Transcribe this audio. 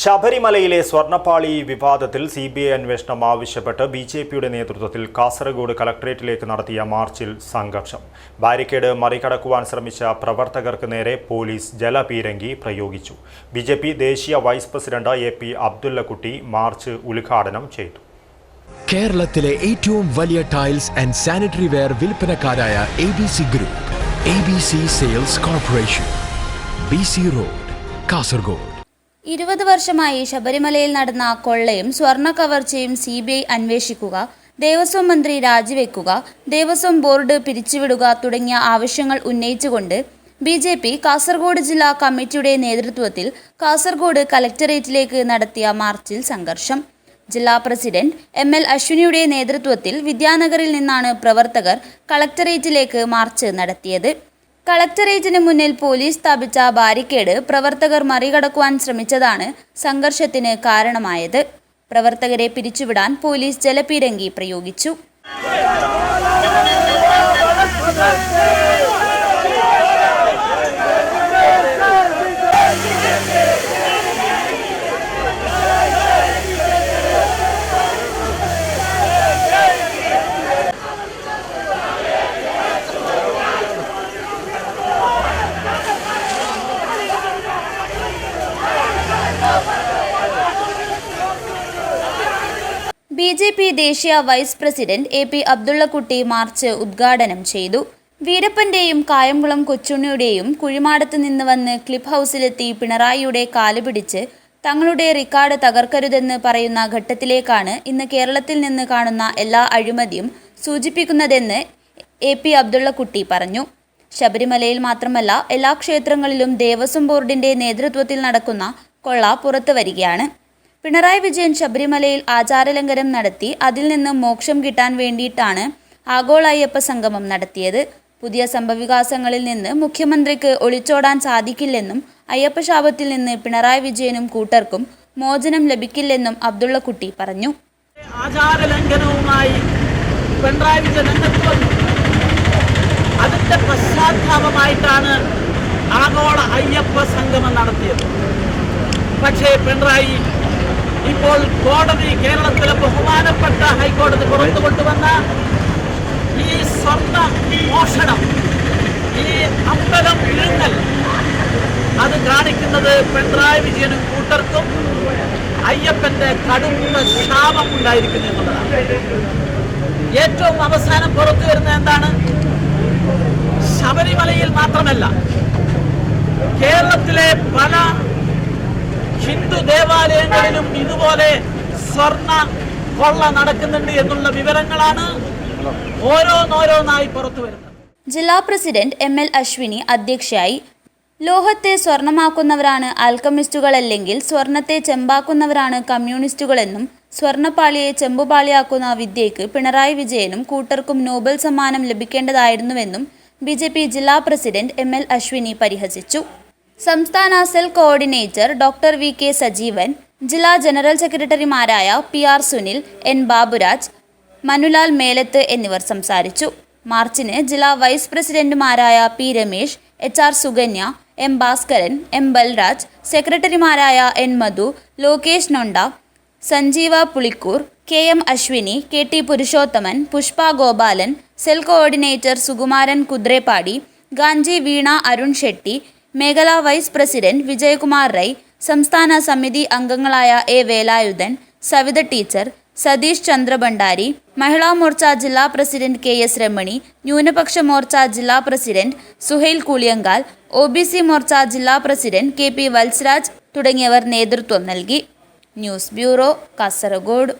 ശബരിമലയിലെ സ്വർണപ്പാളി വിവാദത്തിൽ C B I അന്വേഷണം ആവശ്യപ്പെട്ട് ബി ജെ പിയുടെ നേതൃത്വത്തിൽ കാസർഗോഡ് കളക്ടറേറ്റിലേക്ക് നടത്തിയ മാർച്ചിൽ സംഘർഷം. ബാരിക്കേഡ് മറികടക്കുവാൻ ശ്രമിച്ച പ്രവർത്തകർക്ക് നേരെ പോലീസ് ജലപീരങ്കി പ്രയോഗിച്ചു. ബി ജെ പി ദേശീയ vice president A P Abdullakutty march ഉദ്ഘാടനം ചെയ്തു. കേരളത്തിലെ ഏറ്റവും വലിയ tiles and sanitary ware വിൽപ്പനക്കാരായ A B C group A B C sales corporation B C road Kasaragod. ഇരുപത് വർഷമായി ശബരിമലയിൽ നടന്ന കൊള്ളയും സ്വർണ കവർച്ചയും സി ബി ഐ അന്വേഷിക്കുക ദേവസ്വം മന്ത്രി രാജിവെക്കുക ദേവസ്വം ബോർഡ് പിരിച്ചുവിടുക തുടങ്ങിയ ആവശ്യങ്ങൾ ഉന്നയിച്ചുകൊണ്ട് ബി ജെ പി കാസർഗോഡ് ജില്ലാ കമ്മിറ്റിയുടെ നേതൃത്വത്തിൽ കാസർഗോഡ് കലക്ടറേറ്റിലേക്ക് നടത്തിയ മാർച്ചിൽ സംഘർഷം. ജില്ലാ പ്രസിഡന്റ് എം എൽ അശ്വിനിയുടെ നേതൃത്വത്തിൽ വിദ്യാനഗറിൽ നിന്നാണ് പ്രവർത്തകർ കളക്ടറേറ്റിലേക്ക് മാർച്ച് നടത്തിയത്. കളക്ടറേറ്റിന് മുന്നിൽ പോലീസ് സ്ഥാപിച്ച ബാരിക്കേഡ് പ്രവർത്തകർ മറികടക്കുവാൻ ശ്രമിച്ചതാണ് സംഘർഷത്തിന് കാരണമായത്. പ്രവർത്തകരെ പിരിച്ചുവിടാൻ പോലീസ് ജലപീരങ്കി പ്രയോഗിച്ചു. ബി ജെ പി ദേശീയ vice president A P Abdullakutty march ഉദ്ഘാടനം ചെയ്തു. വീരപ്പന്റെയും കായംകുളം കൊച്ചുണ്ണിയുടെയും കുഴിമാടത്ത് നിന്ന് വന്ന് ക്ലിപ്പ് ഹൗസിലെത്തി പിണറായിയുടെ കാൽ പിടിച്ച് തങ്ങളുടെ റിക്കാർഡ് തകർക്കരുതെന്ന് പറയുന്ന ഘട്ടത്തിലേക്കാണ് ഇന്ന് കേരളത്തിൽ നിന്ന് കാണുന്ന എല്ലാ അഴിമതിയും സൂചിപ്പിക്കുന്നതെന്ന് എ പി അബ്ദുള്ളക്കുട്ടി പറഞ്ഞു. ശബരിമലയിൽ മാത്രമല്ല എല്ലാ ക്ഷേത്രങ്ങളിലും ദേവസ്വം ബോർഡിന്റെ നേതൃത്വത്തിൽ നടക്കുന്ന കൊള്ള പുറത്തു വരികയാണ്. പിണറായി വിജയൻ ശബരിമലയിൽ ആചാരലംഘനം നടത്തി അതിൽ നിന്ന് മോക്ഷം കിട്ടാൻ വേണ്ടിയിട്ടാണ് ആഗോള അയ്യപ്പ സംഗമം നടത്തിയത്. പുതിയ സംഭവവികാസങ്ങളിൽ നിന്ന് മുഖ്യമന്ത്രിക്ക് ഒളിച്ചോടാൻ സാധിക്കില്ലെന്നും അയ്യപ്പ അയ്യപ്പശാപത്തിൽ നിന്ന് പിണറായി വിജയനും കൂട്ടർക്കും മോചനം ലഭിക്കില്ലെന്നും അബ്ദുള്ളക്കുട്ടി പറഞ്ഞു. ആചാരലംഘനവുമായി പിണറായി വിജയൻ അതിന്റെ പശ്ചാത്താപമായിട്ടാണ് ആഗോള അയ്യപ്പ സംഗമം നടത്തിയത്. പക്ഷേ പിണറായി ഇപ്പോൾ കോടതി കേരളത്തിലെ ബഹുമാനപ്പെട്ട ഹൈക്കോടതി പുറത്തു കൊണ്ടുവന്ന ഈ സ്വർണ മോഷണം ഈ അമ്പലം വിഴുങ്ങൽ അത് കാണിക്കുന്നത് പിണറായി വിജയനും കൂട്ടർക്കും അയ്യപ്പന്റെ കടുത്ത ശാപം ഉണ്ടായിരിക്കുന്നു എന്നുള്ളതാണ്. ഏറ്റവും അവസാനം പുറത്തു വരുന്ന എന്താണ്? ശബരിമലയിൽ മാത്രമല്ല കേരളത്തിലെ പല ദേവാലയങ്ങളിലും ഇതുപോലെ സ്വർണ കൊള്ള നടക്കുന്നുണ്ട് എന്നുള്ള വിവരങ്ങളാണ് ഓരോന്നോരോന്നായി പുറത്തു വരുന്നത്. ജില്ലാ പ്രസിഡന്റ് എം എൽ അശ്വിനി അധ്യക്ഷയായി. ലോഹത്തെ സ്വർണമാക്കുന്നവരാണ് ആൽക്കമിസ്റ്റുകളല്ലെങ്കിൽ സ്വർണത്തെ ചെമ്പാക്കുന്നവരാണ് കമ്മ്യൂണിസ്റ്റുകളെന്നും സ്വർണപ്പാളിയെ ചെമ്പുപാളിയാക്കുന്ന വിദ്യയ്ക്ക് പിണറായി വിജയനും കൂട്ടർക്കും നോബൽ സമ്മാനം ലഭിക്കേണ്ടതായിരുന്നുവെന്നും ബി ജില്ലാ പ്രസിഡന്റ് എം അശ്വിനി പരിഹസിച്ചു. സംസ്ഥാന cell coordinator doctor V K Sajeevan ജില്ലാ ജനറൽ സെക്രട്ടറിമാരായ P R Sunil N Baburaj Manulal Melath എന്നിവർ സംസാരിച്ചു. മാർച്ചിന് ജില്ലാ വൈസ് പ്രസിഡന്റുമാരായ P Ramesh H R Sukanya M Bhaskaran M Balraj സെക്രട്ടറിമാരായ N Madhu Lokesh Nonda Sanjeeva Pulikkur K M Ashwini K T Purushothaman Pushpa Gopalan cell coordinator Sukumaran Kudreppady Ganji Veena Arun Shetty മേഖലാ vice president Vijayakumar റൈ സംസ്ഥാന സമിതി അംഗങ്ങളായ A Velayudhan Savitha teacher Satish Chandrabhandari Mahila Morcha ജില്ലാ president K S Ramani ന്യൂനപക്ഷ മോർച്ച ജില്ലാ president Suhail Kooliyankal O B C Morcha ജില്ലാ president K P Valsaraj തുടങ്ങിയവർ നേതൃത്വം നൽകി. News bureau Kasaragod.